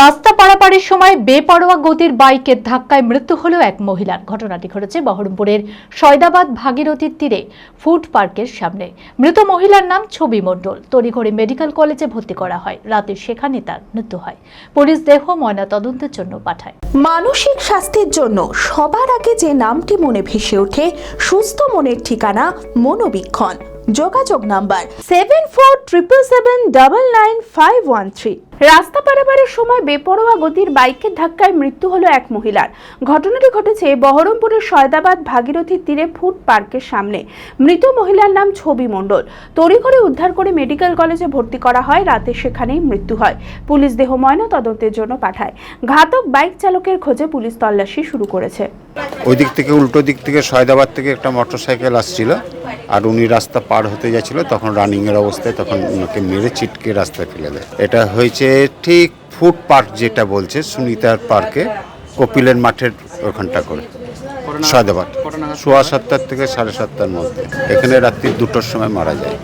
রাস্তা পারাপারের সময় বেপরোয়া গতির বাইকের ধাক্কায় মৃত্যু হল এক মহিলার। ঘটনাটি ঘটেছে বহরমপুরের সয়দাবাদ ভাগীরথীর তীরে, ফুড পার্কের সামনে। মৃত মহিলার নাম ছবি মণ্ডল। তড়িঘড়ি মেডিকেল কলেজে ভর্তি করা হয়। রাতে সেখানে তার মৃত্যু হয়। পুলিশ দেহ, ময়না তদন্তের জন্য পাঠায়। মানসিক স্বাস্থ্যের জন্য সবার আগে যে নামটি মনে ভেসে ওঠে, সুস্থ মনের ঠিকানা মনোবীক্ষণ। যোগাযোগ number seven four triple seven double nine five one three রাস্তা পারাপারের সময় বেপরোয়া গতির বাইকের ধাক্কায় মৃত্যু হলো এক মহিলার। ঘটনাটি ঘটেছে বহরমপুরের সয়দাবাদ ভাগীরথীর তীরে ফুড পার্কের সামনে। মৃত মহিলার নাম ছবি মণ্ডল। তড়িঘড়ি উদ্ধার করে মেডিকেল কলেজে ভর্তি করা হয়, রাতে সেখানেই মৃত্যু হয়। পুলিশ দেহ ময়না তদন্তের জন্য পাঠায়। ঘাতক বাইক চালকের খোঁজে পুলিশ তল্লাশি শুরু করেছে। ওই দিক থেকে উল্টো দিক থেকে সয়দাবাদ থেকে একটা মোটর সাইকেল আসছিল। আর উনি রাস্তা পার হতে যাচ্ছিল তখন রানিংয়ের অবস্থায় তখন ওনাকে মেরে চিটকে রাস্তায় ফেলে দেয়। এটা হয়েছে ঠিক ফুড পার্ক যেটা বলছে সুনিতার পার্কে কপিলের মাঠের ওখানটা করে সাদাবাদ। সোয়া সাতটার থেকে সাড়ে সাতটার মধ্যে। এখানে রাত্রি দুটোর সময় মারা যায়।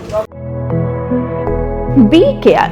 B care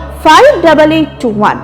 five double eight two one